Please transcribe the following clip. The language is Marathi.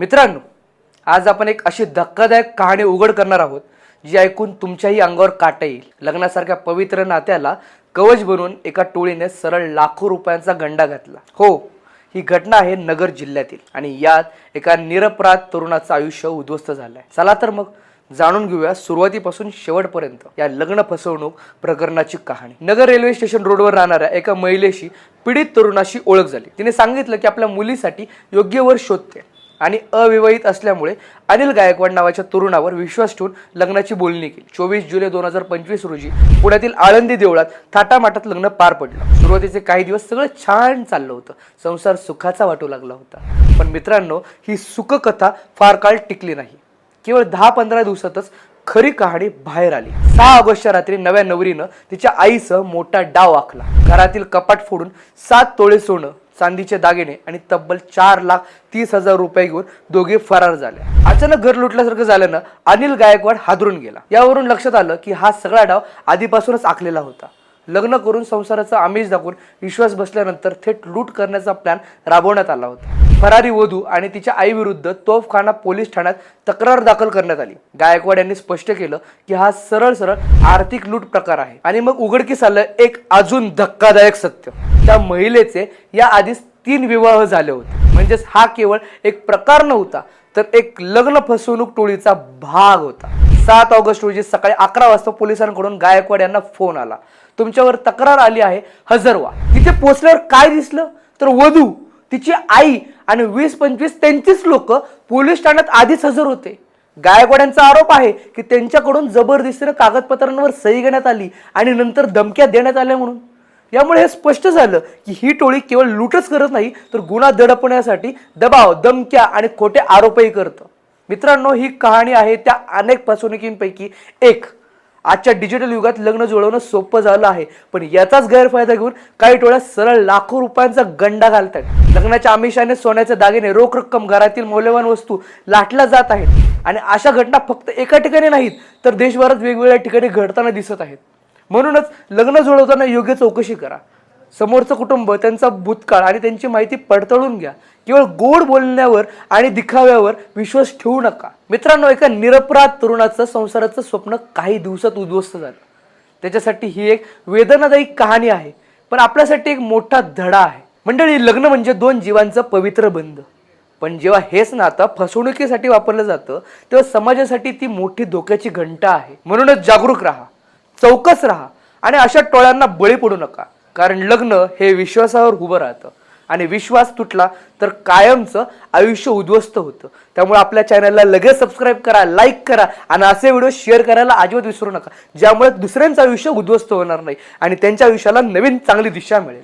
मित्रांनो आज आपण एक अशी धक्कादायक कहाणी उघड करणार आहोत जी ऐकून तुमच्याही अंगावर काटा येईल. लग्नासारख्या पवित्र नात्याला कवच बनवून एका टोळीने सरळ लाखो रुपयांचा गंडा घातला. हो ही घटना आहे नगर जिल्ह्यातील आणि यात एका निरपराध तरुणाचं आयुष्य उद्ध्वस्त झालंय. चला तर मग जाणून घेऊया सुरुवातीपासून शेवटपर्यंत या लग्न फसवणूक प्रकरणाची कहाणी. नगर रेल्वे स्टेशन रोडवर राहणाऱ्या एका महिलेशी पीडित तरुणाशी ओळख झाली. तिने सांगितलं की आपल्या मुलीसाठी योग्य वर शोधते. आणि अविवाहित असल्यामुळे अनिल गायकवाड नावाच्या तरुणावर विश्वास ठेवून लग्नाची बोलणी केली. चोवीस जुलै दोन हजार पंचवीस रोजी पुण्यातील आळंदी देवळात थाटामाटात लग्न पार पडलं. सुरुवातीचे काही दिवस सगळं छान चाललं होतं. संसार सुखाचा वाटू लागला होता. पण मित्रांनो ही सुखकथा फार काळ टिकली नाही. केवळ दहा पंधरा दिवसातच खरी कहाणी बाहेर आली. सहा ऑगस्टच्या रात्री नव्या नवरीनं तिच्या आईसह मोठा डाव आखला. घरातील कपाट फोडून सात तोळे सोनं चांदीचे दागिने आणि तब्बल चार लाख तीस हजार रुपये घेऊन दोघे फरार झाले. अचानक घर लुटल्यासारखं झाल्यानं अनिल गायकवाड हादरून गेला. यावरून लक्षात आलं की हा सगळा डाव आधीपासूनच आखलेला होता. लग्न करून संसाराचा आमिष दाखवून विश्वास बसल्यानंतर थेट लूट करण्याचा प्लॅन राबवण्यात आला होता. फरारी वधू आणि तिच्या आईविरुद्ध तोफखाना पोलीस ठाण्यात तक्रार दाखल करण्यात आली. गायकवाड यांनी स्पष्ट केलं की हा सरळ सरळ आर्थिक लूट प्रकार आहे. आणि मग उघडकीस आलं एक अजून धक्कादायक सत्य. त्या महिलेचे या आधीच तीन विवाह झाले होते. म्हणजेच हा केवळ एक प्रकार नव्हता तर एक लग्न फसवणूक टोळीचा भाग होता. सात ऑगस्ट रोजी सकाळी अकरा वाजता पोलिसांकडून गायकवाड यांना फोन आला. तुमच्यावर तक्रार आली आहे हजर व्हा. तिथे पोचल्यावर काय दिसलं? तर वधू तिची आई आणि वीस पंचवीस त्यांचीच लोक पोलीस ठाण्यात आधीच हजर होते. गायकवाड यांचा आरोप आहे की त्यांच्याकडून जबरदस्तीनं कागदपत्रांवर सही घेण्यात आली आणि नंतर धमक्या देण्यात आल्या म्हणून. यामुळे हे स्पष्ट झालं की ही टोळी केवळ लूटच करत नाही तर गुन्हा दडपण्यासाठी दबाव दमक्या आणि खोटे आरोपही करतं. मित्रांनो ही कहाणी आहे त्या अनेक फसवणुकींपैकी एक. आजच्या डिजिटल युगात लग्न जुळवणं सोपं झालं आहे. पण याचाच गैरफायदा घेऊन काही टोळ्या सरळ लाखो रुपयांचा गंडा घालतात. लग्नाच्या आमिषाने सोन्याचे दागिने रोख रक्कम घरातील मौल्यवान वस्तू लाटल्या जात आहेत. आणि अशा घटना फक्त एका ठिकाणी नाहीत तर देशभरात वेगवेगळ्या ठिकाणी घडताना दिसत आहेत. म्हणूनच लग्न जुळवताना योग्य चौकशी करा. समोरचं कुटुंब त्यांचा भूतकाळ आणि त्यांची माहिती पडताळून घ्या. केवळ गोड बोलण्यावर आणि दिखाव्यावर विश्वास ठेवू नका. मित्रांनो एका निरपराध तरुणाचं संसाराचं स्वप्न काही दिवसात उद्ध्वस्त झालं. त्याच्यासाठी ही एक वेदनादायी कहाणी आहे. पण आपल्यासाठी एक मोठा धडा आहे. मंडळी लग्न म्हणजे दोन जीवांचं पवित्र बंध. पण जेव्हा हेच नातं फसवणुकीसाठी वापरलं जातं तेव्हा समाजासाठी ती मोठी धोक्याची घंटा आहे. म्हणूनच जागरूक राहा चौकस राहा आणि अशा टोळ्यांना बळी पडू नका. कारण लग्न हे विश्वासावर उभं राहतं. आणि विश्वास तुटला तर कायमचं आयुष्य उद्ध्वस्त होतं. त्यामुळे आपल्या चॅनलला लगेच सबस्क्राईब करा लाईक करा आणि असे व्हिडिओ शेअर करायला अजिबात विसरू नका. ज्यामुळे दुसऱ्यांचं आयुष्य उद्ध्वस्त होणार नाही आणि त्यांच्या आयुष्याला नवीन चांगली दिशा मिळेल.